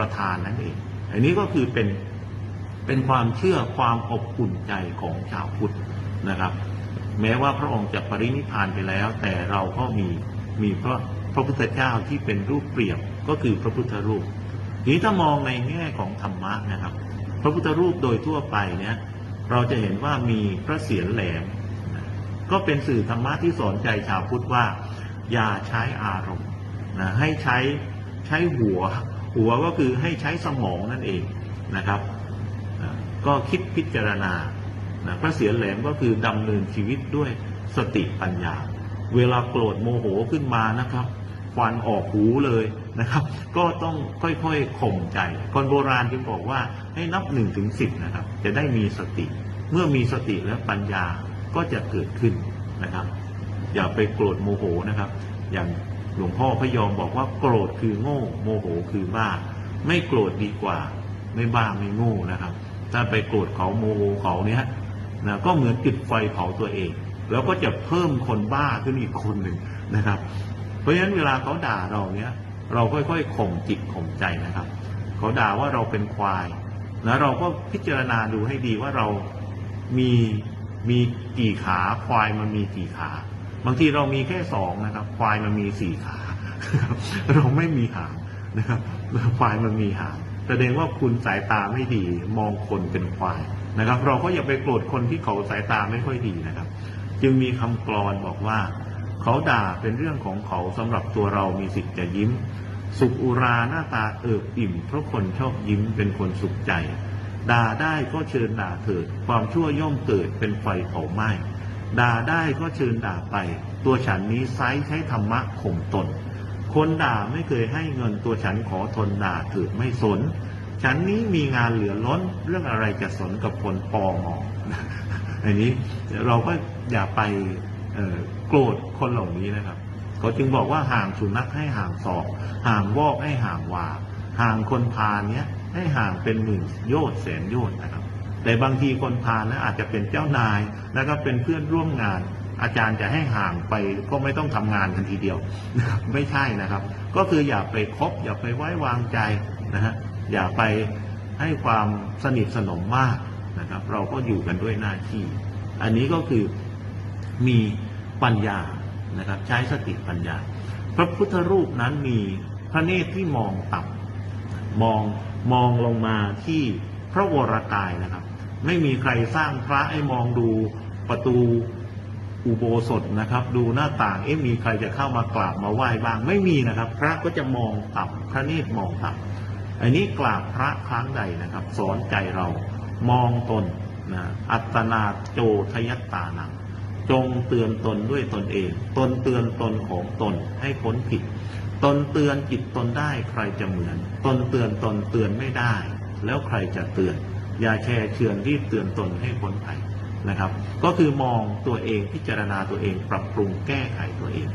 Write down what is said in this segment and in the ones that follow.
ประธานนั่นเอง อันนี้ก็คือเป็นเป็นความเชื่อความอบอุ่นใจของชาวพุทธนะครับ แม้ว่าพระองค์จะปรินิพานไปแล้ว แต่เราก็มีมีพระพระพุทธเจ้าที่เป็นรูปเปรียบก็คือพระพุทธรูปทีนี้ถ้ามองในแง่ของธรรมะนะครับ พระพุทธรูปโดยทั่วไปเนี่ยเราจะเห็นว่ามีพระเศียรแหลม ก็เป็นสื่อธรรมะที่สอนใจชาวพุทธว่า อย่าใช้อารมณ์นะให้ใช้ใช้หัว หัวก็คือให้ใช้สมองนั่นเองนะครับก็คิดพิจารณาพระเศียรแหลมก็คือดำเนินชีวิตด้วยสติปัญญา เวลาโกรธโมโหขึ้นมานะครับควันออกหูเลยนะครับ ก็ต้องค่อยๆข่มใจ คนโบราณจึงบอกว่าให้นับหนึ่งถึงสิบนะครับ จะได้มีสติ เมื่อมีสติและปัญญาก็จะเกิดขึ้นนะครับ อย่าไปโกรธโมโหนะครับ อย่าง ลวงพ่อพยอมบอกว่าโกรธคือโง่ โมโหคือบ้า ไม่โกรธดีกว่า ไม่บ้าไม่โง่นะครับ ถ้าไปโกรธเขาโมโหเขาเนี้ยนะก็เหมือนจุดไฟเผาตัวเอง แล้วก็จะเพิ่มคนบ้าขึ้นอีกคนหนึ่งนะครับ เพราะฉะนั้นเวลาเขาด่าเราเนี้ยเราค่อยๆข่มจิตข่มใจนะครับ เขาด่าว่าเราเป็นควายนะเราก็พิจารณาดูให้ดีว่าเรามีมีกี่ขาควายมันมีกี่ขา บางทีเรามีแค่สองนะครับ ควายมันมีสี่ขา เราไม่มีหางนะครับควายมันมีหางแสดงว่าคุณสายตาไม่ดีมองคนเป็นควายนะครับ เราก็อย่าไปโกรธคนที่เขาสายตาไม่ค่อยดีนะครับ จึงมีคำกลอนบอกว่า เขาด่าเป็นเรื่องของเขาสำหรับตัวเรามีสิทธิ์จะยิ้ม สุขอุราหน้าตาเอิบอิ่ม เพราะคนชอบยิ้มเป็นคนสุขใจด่าได้ก็เชิญด่าเถิด ความชั่วย่อมเกิดเป็นไฟเผาไหม้ ด่าได้ก็เชิญด่าไป ตัวฉันนี้ไซส์ใช้ธรรมะข่มตน คนด่าไม่เคยให้เงินตัวฉันขอทนด่าเถิดไม่สน ฉันนี้มีงานเหลือล้นเรื่องอะไรจะสนกับคนปองออันนี้เราก็อย่าไปโกรธคนเหล่านี้นะครับเขาจึงบอกว่าห่างสุนัขให้ห่างศอกห่างวอกให้ห่างวาห่างคนพาลเนี้ยให้ห่างเป็นหมื่นโยชน์แสนโยชน์นะครับ แต่บางทีคนพาลนะอาจจะเป็นเจ้านายนะครับเป็นเพื่อนร่วมงาน อาจารย์จะให้ห่างไปก็ไม่ต้องทำงานกันทีเดียวไม่ใช่นะครับ ก็คืออย่าไปคบอย่าไปไว้วางใจนะฮะอย่าไปให้ความสนิทสนมมากนะครับ เราก็อยู่กันด้วยหน้าที่ อันนี้ก็คือมีปัญญานะครับ ใช้สติปัญญา พระพุทธรูปนั้นมีพระเนตรที่มองต่ำมองมองลงมาที่พระวรากายนะครับ ไม่มีใครสร้างพระให้มองดูประตูอุโบสถนะครับ ดูหน้าต่างเอ๊ะมีใครจะเข้ามากราบมาไหว้บ้างไม่มีนะครับ พระก็จะมองต่ำพระเนตรมองต่ำอันนี้กราบพระครั้งใดนะครับ สอนใจเรามองตนนะอัตนาโจทยัตตานังจงเตือนตนด้วยตนเอง ตนเตือนตนของตนให้พ้นผิด ตนเตือนจิตตนได้ใครจะเหมือน ตนเตือนตนเตือนไม่ได้ แล้วใครจะเตือน ย่าแช่เชือนรีบเตือนตนให้พ้นภัยนะครับ ก็คือมองตัวเองพิจารณาตัวเอง ปรับปรุงแก้ไขตัวเอง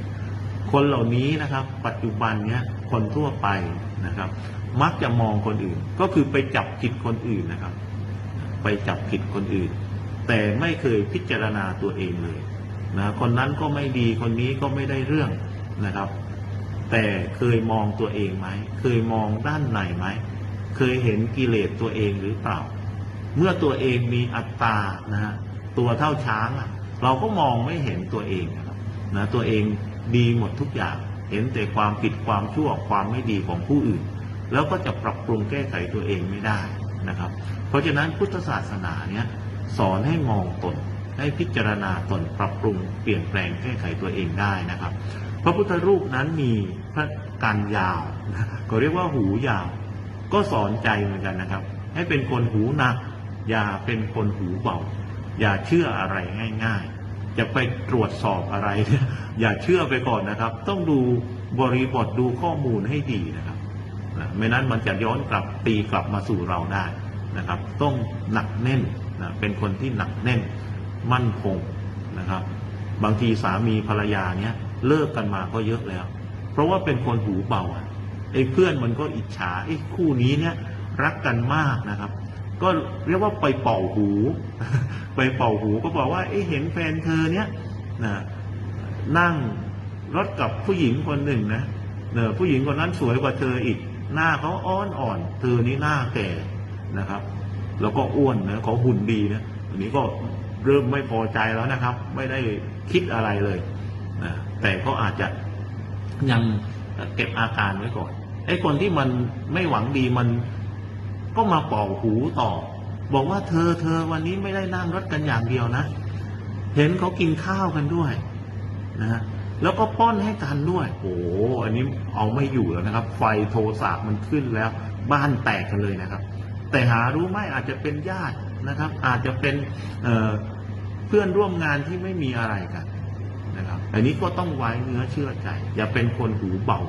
คนเหล่านี้นะครับ ปัจจุบันเนี้ยคนทั่วไปนะครับ มักจะมองคนอื่น ก็คือไปจับผิดคนอื่นนะครับ ไปจับผิดคนอื่น แต่ไม่เคยพิจารณาตัวเองเลยนะคนนั้นก็ไม่ดีคนนี้ก็ไม่ได้เรื่องนะครับ แต่เคยมองตัวเองไหมเคยมองด้านในไหมเคยเห็นกิเลสตัวเองหรือเปล่า เมื่อตัวเองมีอัตตานะฮะตัวเท่าช้างเราก็มองไม่เห็นตัวเองนะตัวเองดีหมดทุกอย่าง เห็นแต่ความผิดความชั่วความไม่ดีของผู้อื่น แล้วก็จะปรับปรุงแก้ไขตัวเองไม่ได้นะครับ เพราะฉะนั้นพุทธศาสนาเนี่ยสอนให้มองตนให้พิจารณาตนปรับปรุงเปลี่ยนแปลงแก้ไขตัวเองได้นะครับ พระพุทธรูปนั้นมีพระการยาวก็เรียกว่าหูยาว ก็สอนใจเหมือนกันนะครับ ให้เป็นคนหูหนัก อย่าเป็นคนหูเบา อย่าเชื่ออะไรง่ายๆจะไปตรวจสอบอะไร อย่าเชื่อไปก่อนนะครับ ต้องดูบริบทดูข้อมูลให้ดีนะครับไม่นั้นมันจะย้อนกลับตีกลับมาสู่เราได้นะครับ ต้องหนักแน่นนะเป็นคนที่หนักแน่นมั่นคงนะครับ บางทีสามีภรรยาเนี้ยเลิกกันมาก็เยอะแล้ว เพราะว่าเป็นคนหูเบาอะไอ้เพื่อนมันก็อิจฉาไอ้คู่นี้เนี่ยรักกันมากนะครับ ก็เรียกว่าไปเป่าหู ไปเป่าหูก็บอกว่าเอ้เห็นแฟนเธอเนี้ยนะนั่งรถกับผู้หญิงคนหนึ่งนะเนอผู้หญิงคนนั้นสวยกว่าเธออีก หน้าเขาอ้อนอ่อนเธอนี่หน้าแก่นะครับ แล้วก็อ้วนนะเขาหุ่นดีนะอันนี้ก็เริ่มไม่พอใจแล้วนะครับ ไม่ได้คิดอะไรเลยนะแต่ก็อาจจะยังเก็บอาการไว้ก่อนไอ้คนที่มันไม่หวังดีมัน ก็มาเป่าหูต่อ บอกว่าเธอเธอวันนี้ไม่ได้นั่งรถกันอย่างเดียวนะ เห็นเขากินข้าวกันด้วยนะแล้วก็ป้อนให้กันด้วยโอ้โหอันนี้เอาไม่อยู่แล้วนะครับ ไฟโทสะมันขึ้นแล้ว บ้านแตกกันเลยนะครับ แต่หารู้ไหมอาจจะเป็นญาตินะครับ อาจจะเป็นเเพื่อนร่วมงานที่ไม่มีอะไรกันนะครับ อันนี้ก็ต้องไว้เนื้อเชื่อใจ อย่าเป็นคนหูเบา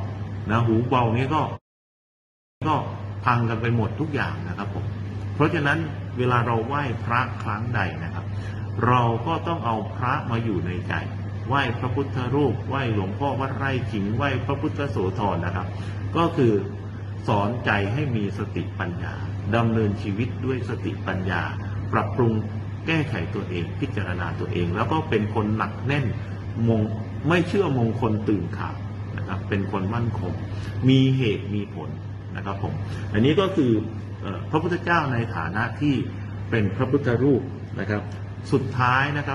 นะหูเบานี่ก็ก็ พังกันไปหมดทุกอย่างนะครับผมเพราะฉะนั้นเวลาเราไหว้พระครั้งใดนะครับ เราก็ต้องเอาพระมาอยู่ในใจไหว้พระพุทธรูปไหว้หลวงพ่อวัดไร่ขิงไหว้พระพุทธโสธรนะครับ ก็คือสอนใจให้มีสติปัญญาดำเนินชีวิตด้วยสติปัญญา ปรับปรุงแก้ไขตัวเอง พิจารณาตัวเอง แล้วก็เป็นคนหนักแน่นมงไม่เชื่อมงคลตื่นข่าวนะครับ เป็นคนมั่นคง มีเหตุมีผล นะครับผมอันนี้ก็คือเอ่อพระพุทธเจ้าในฐานะที่เป็นพระพุทธรูปนะครับ สุดท้ายนะครับ